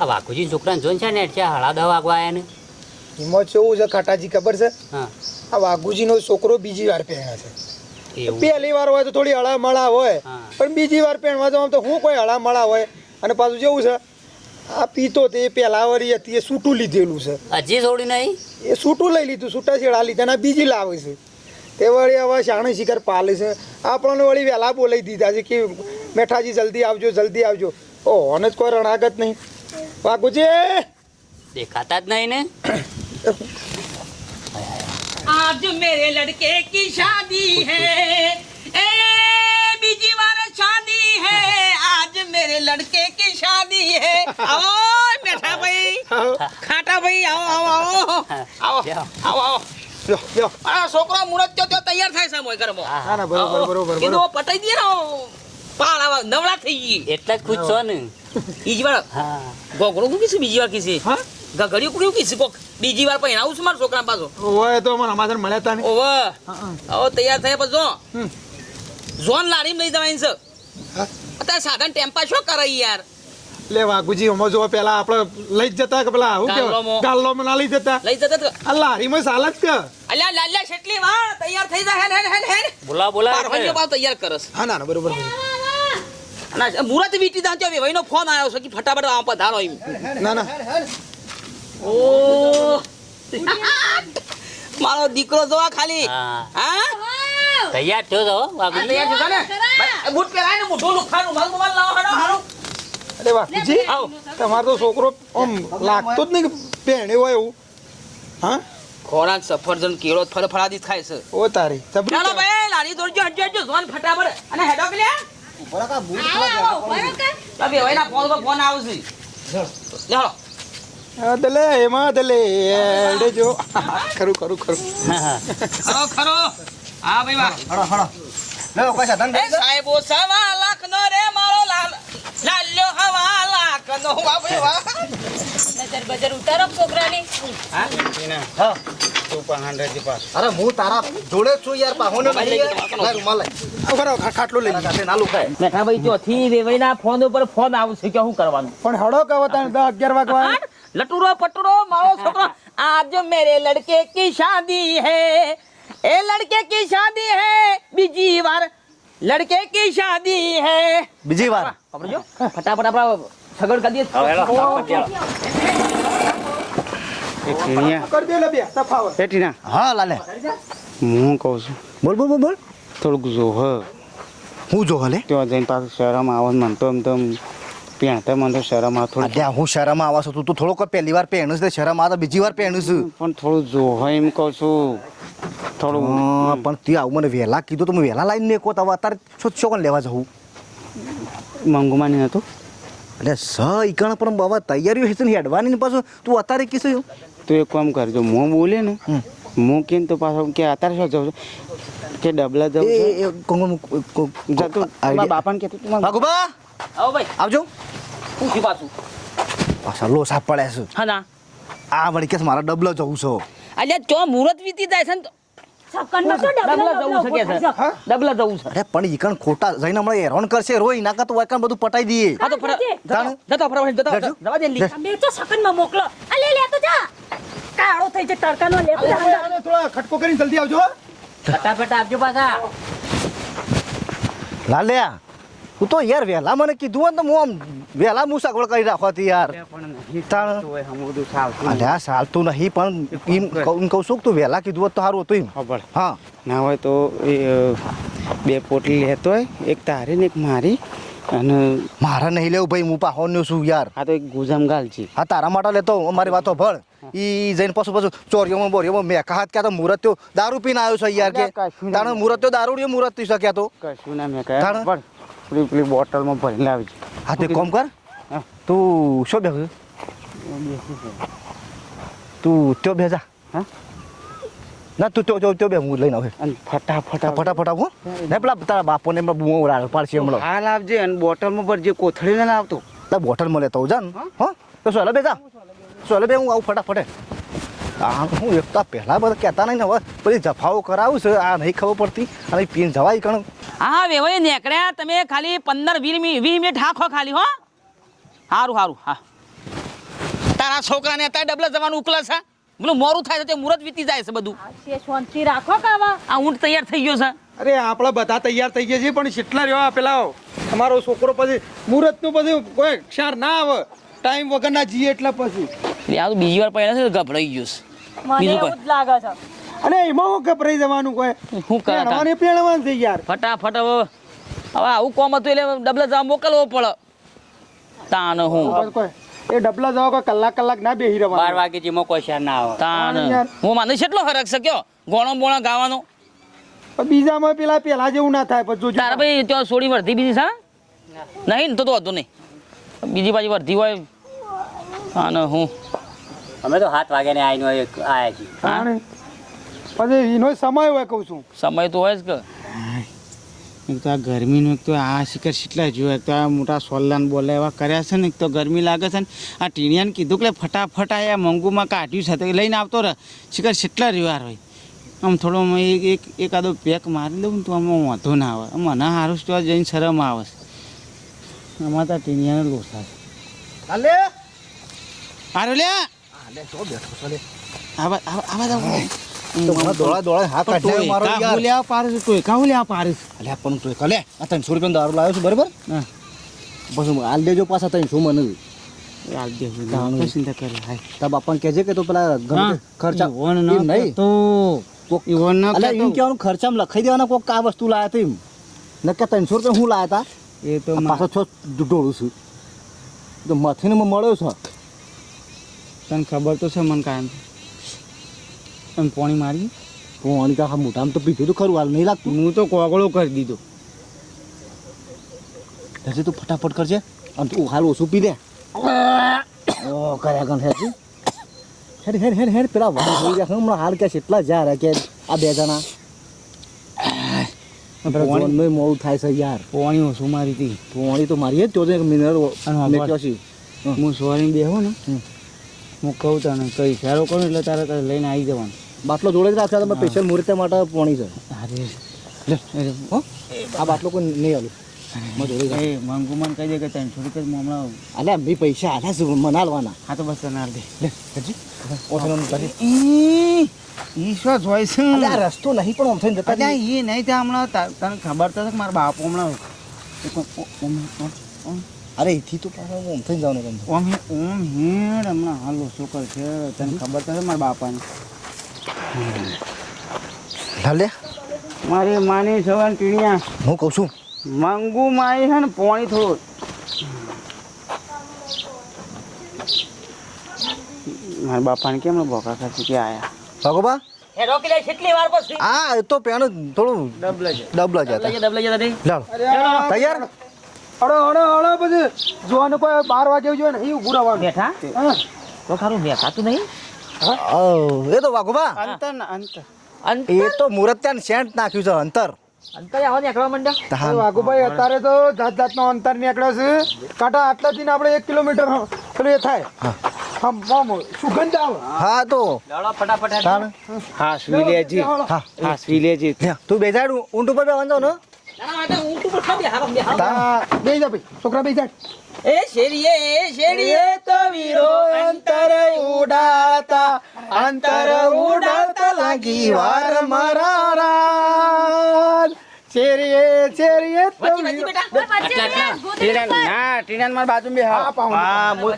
આ વાઘુજી છોકરાને જોઈને છે ને એટલે હળા દવા વાગવા આયા ને. એમાં કેવું છે ખાટાજી ખબર છે? હા. આ વાઘુજીનો છોકરો બીજી વાર પહેણા છે. પહેલી વાર હોય તો થોડી હળામળા હોય પણ બીજી વાર પહેણવા આમ તો હું કોઈ હળામળા હોય? અને પાછું જેવું છે આ પીતો તે પહેલા વરી હતી એ સૂટું લીધેલું છે. હજી છોડી નહીં? એ સૂટું લઈ લીધું સૂટા છેડા લીધા અને બીજી લાવે છે. તે વળી હવે શાણી શિકાર પાલે છે. આપણને વળી વહેલા બોલાવી દીધા છે કે મેઠાજી જલ્દી આવજો જલ્દી આવજો. ઓહ અને જ કોઈ રણાગત નહીં. વાઘુજી! દેખાતા જ નહીં ને? આજ મેરે લડકે કી શાદી હે? એ બીજી વાર શાદી હે? આજ મેરે લડકે કી શાદી હે? આવો બેઠા ભાઈ ખાટા ભાઈ આવો આવો. આવો આવો આવો. છોકરો મુરત તો તૈયાર થાય છે મોય ઘરમાં. હા બરોબર બરોબર બરોબર. પટાઈ નવડા થઈ ગઈ. એટલે જ ખુશ છો ને. બીજી વાર હા. ગોગડું કુકી છે બીજી વાર કીધી હા? ગગડિયું કુકી કીધી કોક બીજી વાર આવું છું મારા છોકરા પાછો. ઓવે તો મને અમારે મળ્યા તા ને. ઓવે. હા, હા. આવો તૈયાર થયા પછી જો. ઝોન લારી લઈ જવાય છે. અત્યારે સાધન ટેમ્પા શું કરે યાર? લે વાઘુજી હમણાં જો પેલા આપણે લઈ જતા કે પેલા શું ગાલ્લોમાં. ગાલ્લો માં ના લઈ જતા? લઈ જતા તો. આ લારીમાં સાલ જ કે. અલ્યા લાલ્યા શેટલી વાર તૈયાર થઈ જા હેન હેન હેડ બોલા બોલા તૈયાર કરસ હા ના ના બરોબર. અને મુરત વીટી દાંત્યો વેવાઈનો ફોન આવ્યો છે કે ફટાફટ આમ પધારો એમ. ના ના. ઓ. મારો દીકરો જોવા ખાલી. હા. હા? તૈયાર થયો તો બાબુ તૈયાર છે ને? બૂટ પહેરાય ને મોઢું લુખાનું માલ માલ લાવો હાડો હાડો. અરે વાઘુજી આવ. તમારો તો છોકરો આમ લાગતો જ નહીં કે પહેણે હોય એવું. હા? ખોરાક સફરજન કેળો ફળ ફળાદી ખાય છે. ઓ તારી ચાલો ભાઈ લારી દોડજો હટજો હટજો ઝોન ફટાફટ. અને હેડો કે લ્યા? આ વેવાઈના ફોન પર ફોન આવશે. ચાલો હા, દલે એમાં દલે એડે જો. ખરું ખરું ખરું. હા હા ખરો. ખરો હા ભાઈ વાહ. દે સાહેબો સવા લાખ નો રે મારો લાલ લાલ્યો હવા લાખ વાહ ભાઈ વાહ. નજર બજર ઉતારો છોકરાની. અરે હું તારા જોડે છું યાર પાહોને મોબાઈલ લઈ નહીં રૂમાલ લાય. ખરો ખાટલો લઈ લે. ના લુખાય. મેઠા ભાઈ ચોથી વેવાઈના ફોન ઉપર ફોન આવશે કે શું કરવાનું? પણ હડો કહો તાને દસ અગિયાર વાગવા લટુરો પટુરો મારો છોકરો. આજ મેરે લડકે કી શાદી હૈ? એ લડકે કી શાદી હૈ? બીજી વાર લડકે કી શાદી હૈ? બીજી વાર. ખબર ફટાફટ આપણા સગવડ કરી દે લે હા લાલે. હું કહું છું. બોલ બોલ બોલ બોલ. થોડુંક જો હ હું જો હલે ત્યાં જઈને પાછું શહેરમાં આવવાનું મને તો એમ તો પહેણતા મને તો શહેરમાં આવે થોડું અલ્યા હું શરમ આવા છું તું તો થોડોક પહેલી વાર પહેણું છે શરમ આ તો બીજી વાર પહેણું છું. પણ થોડું જો એમ કહું છું. થોડું હા, પણ તે આવું મને વહેલા કીધું તો હું વહેલા લાઈને એક કહો તો હવે અત્યારે શું શું કોણ લેવા જવું? મંગુમાં નહીં હતું. એટલે સ ઈકણ પણ બાબા તૈયારીઓ હશે ને હેડવાની ને પાછું તું અત્યારે કીશું તું એક કામ કરજો હું બોલે ને. હું કેમ તો પાછો કે અત્યારે શું જાઉં છું? કે ડબલા જાઉં એ છું? જતું મારા બાપાને કે તું મારા ભાગુબા આવો ભાઈ. આવજો. હું થયું પાછું? પાછા લોસા પડે છે. હા ના. આ વળી કે મારા ડબલો જવું છો. અલ્યા ચો મુહૂર્ત વીતી જાય છે ને તો ડબલા ડબલા જવું છે. કે છે ડબલા જવું છે. અરે પણ ઈકણ ખોટા જઈને હમણાં હેરાન કરશે રોઈ નાકા તો વાયકણ બધું પટાઈ દઈએ. હા તો. જતો ફટાફટ જતો જજો. જવા દે લી. બે તો છક્કનમાં મોકલો. આ લે લે તો જા. કાળો થઈ જાય તડકાનો લે. થોડા ખટકો કરીને જલ્દી આવજો ફટાફટ આપજો પાછા. લાલ્યા. તું તો યાર વહેલા મને કીધું હોય ને તો હું આમ વહેલા હું સગવડ કરી રાખો યાર. અલ્યા ચાલતું નહીં પણ એમ કહું કહું છું કે તું વહેલા કીધું હોત તો સારું હતું એમ. ખબર. હા. ના હોય તો એ બે પોટલી લેતો હોય એક તારી ને એક મારી અને મારા નહીં લેવું ભાઈ હું પાહોન્યો છું યાર. આ તો એક ગુજામ ગાલ છે હા તારા માટે લેતો હું. અમારી વાતો ભળ. ઈ જઈને પાછું પાછું ચોરીઓમાં બોરીઓમાં મેકા હાથ ક્યાં તો મુહૂર્ત દારૂ પીને આવ્યો છે યાર કે. તાણે મુહૂર્ત તો મુહૂર્ત થઈ શક્યા તો? કશું ના મેં પણ પેલી પેલી બોટલમાં ભરી છે. હા તે કોમ કર. તું શું બેહ? તું ત્યો બેજા હા? ના તું ત્યો ત્યો બે હું લઈને આવે. અને ફટાફટ ફટાફટ આવું હું. ને પેલા તારા બાપોને ઉડાડ પાડશે હમણાં. હાલ આવજે અને બોટલમાં ભરજે કોથળી ના લાવતો તાર બોટલમાં લેતો જાન. હા? તો સોલે બેજા સોલે બે હું આવું ફટાફટે. આ હું એકતા પહેલા બધા કહેતા નહીં ને હવે પછી જફાઓ કરાવું છે આ નહીં ખબર પડતી. અને પીન જવાય કણ? હા વેવાઈ નીકળ્યા તમે ખાલી પંદર વીસ મિનિટ વીસ મિનિટ હાખો ખાલી હો. સારું સારું હા. તારા છોકરાને અત્યારે ડબલે જવાનું ઉકલે છે. બોલું મોરું થાય છે તે મુહૂર્ત વીતી જાય છે બધું. છે શાંતિ રાખો કાવા. આ ઊંટ તૈયાર થઈ ગયો છે. અરે આપણા બધા તૈયાર થઈ ગયા છે પણ કેટલા રહ્યો પેલા? તમારો છોકરો પછી મુહૂર્તનું પછી કોઈ ક્ષાર ના આવે. ટાઈમ વગરના જીએ એટલા પછી. આ બીજી વાર પહેલા છે ગભરાઈ ગયો છે. મને એવું જ લાગે છે. અને એમાં હું ગભરાઈ જવાનું કોઈ? શું કરે? પેણવાની પેણવાનું છે યાર. ફટાફટ હવે હવે આવું કોમ હતું એટલે ડબલ જવા મોકલવો પડે. તાન હું. એ ડબલા જાવ કોઈ કલાક કલાક ના બેહી બાર રહેવાનું વાગે જેમાં કોઈ શેર ના આવે. તાન. હું માનું હું માને કેટલો ફરક શક્યો કયો? ગોણો બોણો ગાવાનો? બીજામાં પેલા પેલા જેવું ના થાય પછી તારા ભાઈ ત્યાં સોડી વર્ધી બીજી છે નહીં ને તો તો હતું નહીં. બીજી બાજુ વર્ધી હોય. અને હું. અમે તો સાત વાગે ને આવીને આયા છીએ. પછી એનો સમય હોય કહું છું. સમય તો હોય જ કે. એક તો આ ગરમીનું એક તો આ શિખર કેટલા જોયા તો આ મોટા સોલ્લાન બોલે એવા કર્યા છે ને એક તો ગરમી લાગે છે ને. આ ટીણિયાને કીધું કે ફટાફટ આ મંગુમાં કાઢ્યું છે તો લઈને આવતો રહે. શિખર કેટલા રિવાર હોય. આમ થોડો એક એક એકાદો પેક મારી દઉં ને તો આમાં વાંધો ના આવે. આમ મને સારું સ્ટોર જઈને શરમ આવે આમાં તો આ ટીણિયાને લોસા છે. આરો લ્યા હાલે તો બેઠો છે લે. આવા આવા આવા જાવ તો મને દોડા દોડા હાથ કાઢે મારો યાર. લ્યા પારે છે તોય કાહું લ્યા પારે છે. અલ્યા પણ તું કલે આ ત્રણસો રૂપિયા દારૂ લાવ્યો છું બરાબર? હા. પછી હાલ દેજો પાછા ત્રણસો મને. યાર દે તાણું. ચિંતા કરે હાય. તાર બાપાને કહેજે કે તો પેલા ખર્ચા નહીં. તો કોક ઈવોન ના ખર્ચામાં લખાઈ દેવાના કોક આ વસ્તુ લાયા તા નકે નક્કી ત્રણસો રૂપિયા હું લાયા તા? એ તો પાછો છો ઢોળું છું. તો મથીને મળ્યો છે. તને ખબર તો છે મને કાયમ. એમ પોણી મારી. પોણી કા મોટામાં તો પીધું તો ખરું હાલ નહીં લાગતું? હું તો કોગળો કરી દીધો. હજી તું ફટાફટ કરજે અને તું હાલ ઓછું પી દે ઓ કર્યા ગણ હેડ હેડ હેર હેડ હેર પેલા વાહ થઈ ગયા હમણાં હાલ કે એટલા જા રહ્યા કે આ બે જણા. મોડું થાય છે યાર. પોણી ઓછું મારી હતી. પોણી તો મારી જ તો એક મિનરલ અને મેક્યો છે. હું સોરી બેહો ને. હું કહું તને કઈ ઈશારો કરું એટલે તારે તારે લઈને આવી જવાનું. બાટલો જોડે જ રાખ્યા તમે સ્પેશિયલ મુહૂર્ત માટે પોણી છે. અરે આ બાટલો કોઈ નહીં આલું. મંગુ મને કહી દે કે ત્રણસો છોડી હમણાં અલ્યા મેં પૈસા આલ્યા છે મને હા તો બસ તને દે. લે હજી ઓછાનું કરી ઈ ઈ જોઈ છે? રસ્તો નહીં પણ ઓમ થઈને જતા અલ્યા એ નહીં ત્યાં હમણાં તને ખબર તો છે કે મારા બાપુ હમણાં ઓમ- ઓમ- ઓમ- ઓમ- અરે અહીંથી તો પાછા આમ થઈને જવાનું તમને ઓમ હે- ઓમ હેડ હમણાં હાલો છોકર છે. તને ખબર તો છે મારા બાપાને. લાલે? મારી માની સવાન ટીણિયા હું કહું છું. મંગુ માઈ છે ને પોણી થોડું. મારા બાપાને કેમ ભોકા ખાતી કે આયા? ભગોબા? એ રોકી લે કેટલી વાર પછી? આ એ તો પેણ થોડું ડબલ છે. ડબલા દબલાઈ જતા લાવ. તૈયાર? અડો અડો અડો પછી જોવાનું કોઈ બાર વાગે જોઈએ ને એવું ગુરાવાનું બેઠા? તો ખારું બેઠાતું નહીં? એ તો વાઘોબા. અંતર ને અંતર. અંતર? એ તો મુહૂર્ત ત્યાં સેન્ટ નાખ્યું છે અંતર. અંતર આવો નીકળવા માંડ્યા. વાઘુભાઈ અત્યારે તો જાત જાતનો અંતર નીકળ્યો છે. કાંટા આટલાથી આપણે એક કિલોમીટર પેલું એ થાય. સુગંધ આવે. હા તો. લડો ફટાફટ. હા સુઈ લેજી હા હા સુઈ લેજી તું બેસાડું ઊંટ ઉપર બેવાનું જાવ ને? બે જા ભાઈ છોકરા બેસી જા એ શેરીએ એ શેરીએ. તો વીરો અંતર ઉડાતા લાગી વાર તો બે, ટીના ના ટીના મારા બાજુ બે હા હા, મુ-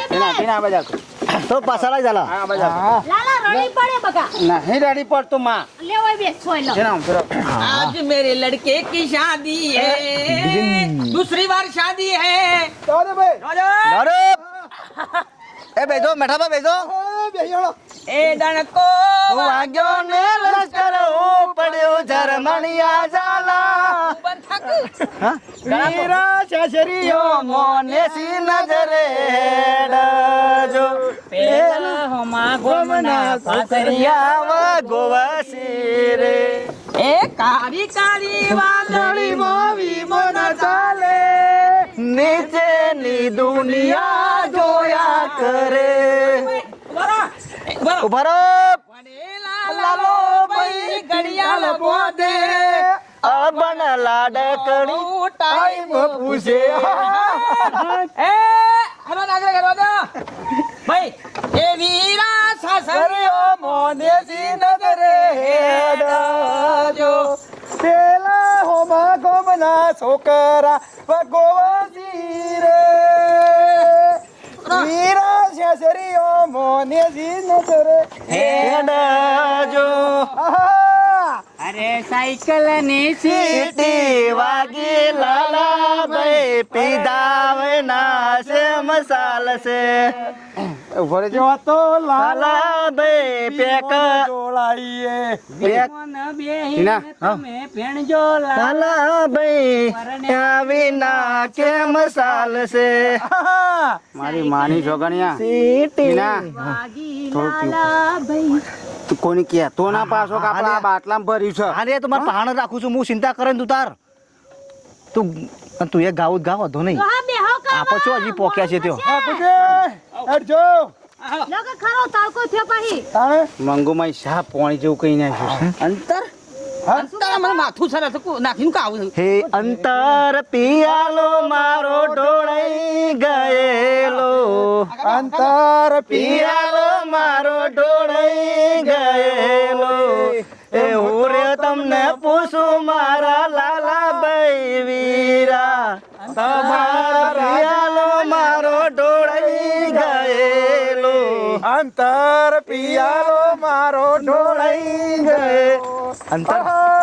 ટીના ટીના આ બાજુ તો પાછળ આવી જાલા આ બાજુ હા લાલા રડી પડે બકા નહીં રેડી પર તો માં લે ઓય બે છોય લો ટીના આમ ફેરો आज मेरे लड़के की शादी है दूसरी बार शादी है તો દે ભાઈ અરે એ બેજો મેઠાબા બેજો હા, બેસી જાઓ. ए डनको વાગ્યો ને લશ્કર ઓ પડ્યો જર્મનિયા જાલા વીરા શરીઓ મોને સી નજરે ડજો. પેલા હમા ગોમના પાસરિયા ગોવાસી રે એ કાળી કાળી વાદળી મોવી મોન ચાલે. નીચેની દુનિયા જોયા કરે. ઉભરો લાલો ભાઈ ઘડિયાળ પોતે અબન લાડકડી. ટાઈમ પૂછે. એ ભાઈ એ વીરા સાસરીઓ. મોનેજી નગરે હેડજો. પેલા હોમા ગોમના છોકરા ભગવાજી રે. વીરા શાસરીઓ મોનેજી નગરે હેડજો. આહા! અરે સાયકલની સીટી વાગી લાલા ભાઈ પીધાવે ના છે મસાલ છે. ઉભર જો તો લાલા ભાઈ પેક. જોડાઈએ. પેક બેહીને તમે ભેણજો લાલા. ભાઈ આવી ના કે મસાલ છે મારી માની છોકણિયા સીટી ના. તું કોની કે? તો ના પાછો કે આપણા આ બાટલામાં ભર્યું છે? અરે તો મારે પાણ રાખું છું. હું ચિંતા કરે ને તું તાર. તું તું એ ગાવું જ ગાવ વધો નહીં. તો હા આપો છો હજી પોક્યા છે ત્યો હેડજો. લગ ખરો તાળકો થયો પાહી. તાણે? મંગુમાં શા પોણી જેવું કઈ નાખ્યું છે. અંતર? અંતર મને માથું સર નાખીને કાવું હે અંતર પિયાલો મારો ઢોળાઈ ગયેલો. અંતર પિયાલો મારો ઢોળાઈ ગયેલો. એ હું રે તમને પૂછું મારા અંતર પિયારો મારો ઢોળાઈ ગયો. અંતર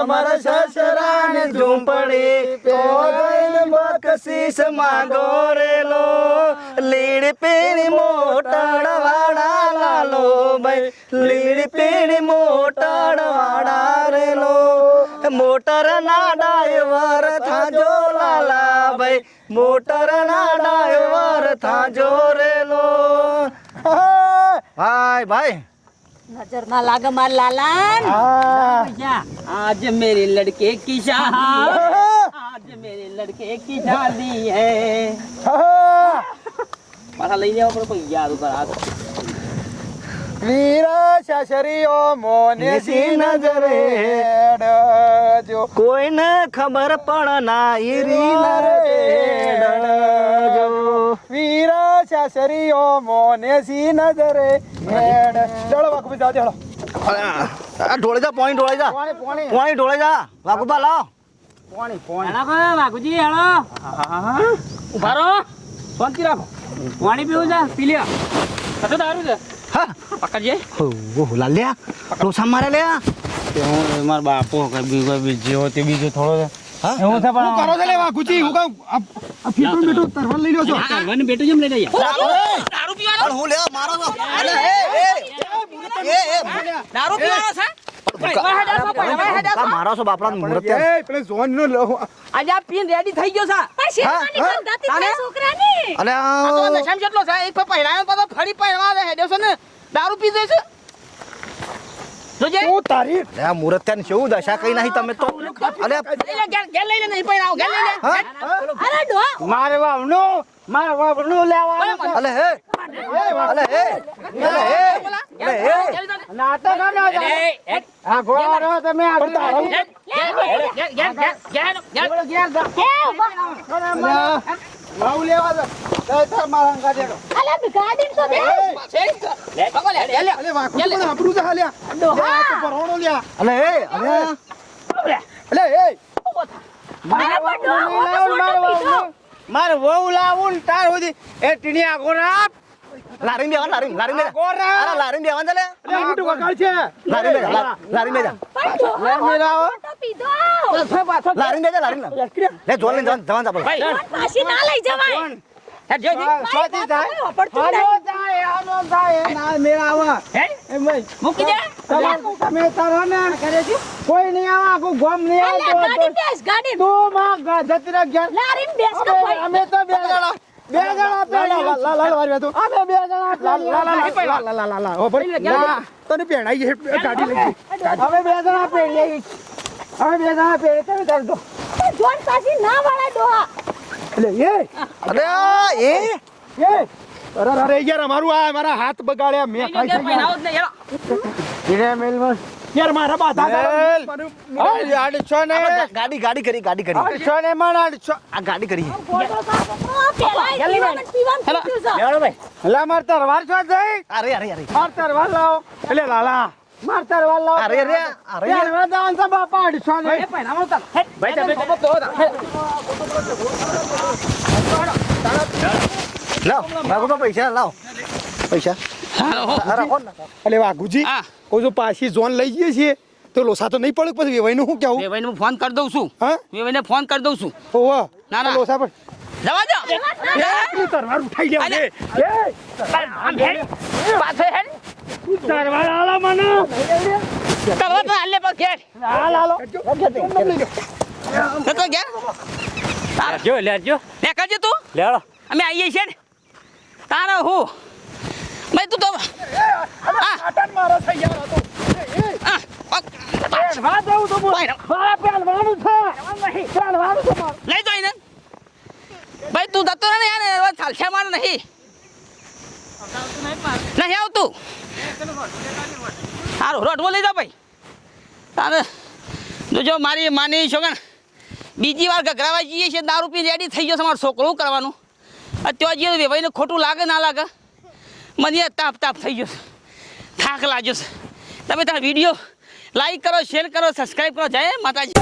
તમારા સસરાને ઝૂંપડી પેલા બકશીશ માંગો રેલો. લીડી મોટર વાળા લાલો ભાઈ. લીડ પીણી મોટર વાળા રેલો. મોટર ના ડ્રાઈવર થાજો લાલા ભાઈ. મોટર ના ડ્રાઈવર થાજો રેલો. ભાઈ ભાઈ. નજર ના લાગે માર લાલાન આહા! आज मेरे लड़के की शादी है आज मेरे लड़के की शादी है આહા! મારા લઈને આવો પણ યાદ ઉપર વીરા શાસરીઓ મોને સી નજરે હેડજો કોઈને ખબર પણ ના ઈરી નરડજો વીરા શાસરીઓ મોને સી નજરે હેડ. ચલો વાકુ જાઓ ચલો. આ ઢોળે જા પાણી ઢોળે જા. પાણી પાણી. પાણી ઢોળે જા. વાગુબા લાવ. પોણી પોણી. હેલો કો વાઘુજી હેલો. ઊભા રહો. શાંતિ રાખો. પાણી પીવું છે પી લ્યો. છે. હા. પકડજે. ઓહ લાલ્યા લોસા મારે લ્યા તે હું મારા બાપો કઈ બીજો બીજો તે બીજો થોડો હા? પણ કરો છે લે હું કહું આ લઈ લ્યો છો. મને બેટું જેમ લઈ જઈએ દારૂ પીવાનો? હું લે મારો તો એ એ એ એ દારૂ પીવાનો છે? મારો છો બાપડા મુહૂર્ત પેલે ઝોન નો લો આજે પીન રેડી થઈ ગયો છે. પણ શેરવાની હા? છે છોકરાની? અલે આ તો આ જેટલો છે એક પહેરાયો પાછો ફરી પહેરવા દે હેડ્યો છે ને દારૂ પી દે છે. જોજે. હું તારી. લે મુહૂર્ત ત્યાં કેવું દશા કઈ નહીં તમે તો? અલે નહીં પહેરાવો અરે ડો. મારે વાવનું મારે વાવનું લેવાનું. અલે હે. અલે અલે અલે ના આ તમે આ પણ તારો લેવા દો મારા અંગા દેડો અલે ગાડી તો દે પકડ લે લે લે અલે વાકુ પણ આપણું તો હાલ્યા ડોહા પરવણો લ્યા અલે હે અલે અલે એ અરે પણ ડોહા હું તો મારે ફોટો વહુ લાવું તાર સુધી. એ ટીનિયા ગોરા. લારી બેવાન લારી લારી બેજા ગોરા અરે લારી બેવાન ચાલે મીઠું વગાડ છે. લારી બેજા લા- લારી બેજા. તો ફોટો પીધો. લારી બેજા લારી લે જોન લઈને જવાન જવાન ચાપલ ભાઈ. પાછી ના લઈ જવાય. હેડ જો. સ્વાતી થાય પડતું આનો આનો થાય ના મેળાવા હેડ. એમ ભાઈ. મૂકી દે. તમે તમે તારો ને. કોઈ નહીં આવા આખું ગોમ નહીં આવતો. ગાડી બેસ ગાડી. તું માં જતી રહે લારીને બેસ અમે તો બે જણા બે જણા લાલા લાલા વારી બે જણા લાલા લાલા લાલા ઓ પર લઈ હવે બે જણા પેણી હવે બે જણા અરે યાર અમારું આ મારા હાથ બગાડ્યા મેં ખાઈ ગયા મેલમાં યાર મારા બાધા ગાડી ગાડી કરી ગાડી કરી આ ને કરી પેલા પીવાનું પીવાનું પૂછ્યું છે હેલો ભાઈ. લા માર તરવાર છો જઈ અરે અરે અરે માર તરવાર લાવો એટલે લાલા માર તરવાર લાવો અરે અરે અરે યાર દાન સા બાપા અડસો ને એ પહેરાવો તાર. ભાઈ, તમે ખબર તો લાવ મારા પૈસા લાવ અલે વાઘુજી હા. કોઈ જો પાછી ઝોન લઈ જઈએ છીએ તો લોસા તો નહીં પડે પછી વેવાઈનું શું કેવું વેવાઈને હું ફોન કરી દઉં છું. હા? વેવાઈને ફોન કરી દઉં છું. ઓવા ના, ના. લોસા પર. જવા દો. તું તરવાર ઉઠાઈ લેવા દે એ? આમ હેડ. પાછો હે? તરવાર આલા મને. તરવાર તો આલે પર ઘેર. હાલ હાલો. તો તો ઘેર. જો લે જો લે કરજે તું. લેડો. અમે આવીએ છીએ ને. તારા હું? ભાઈ તું તો ભાઈ, લઈ તો એને ભાઈ તું જતો ને યાર ચાલશે મારે નહીં. નહીં આવતું. સારું રોટવો લઈ જાઓ ભાઈ. તારે જોજો મારી માની છોકરા બીજી વાર ગગરાવા જઈએ છીએ દારૂ પી રેડી થઈ ગયો છે મારો છોકરો કરવાનું? અત્યારે જઈએ વેવાઈને ખોટું લાગે ના લાગે. મને તાપ તાપ થઈ ગયો થાક લાગ્યો છે. તમે તારા વીડિયો લાઈક કરો શેર કરો સબસ્ક્રાઈબ કરો. જય માતાજી.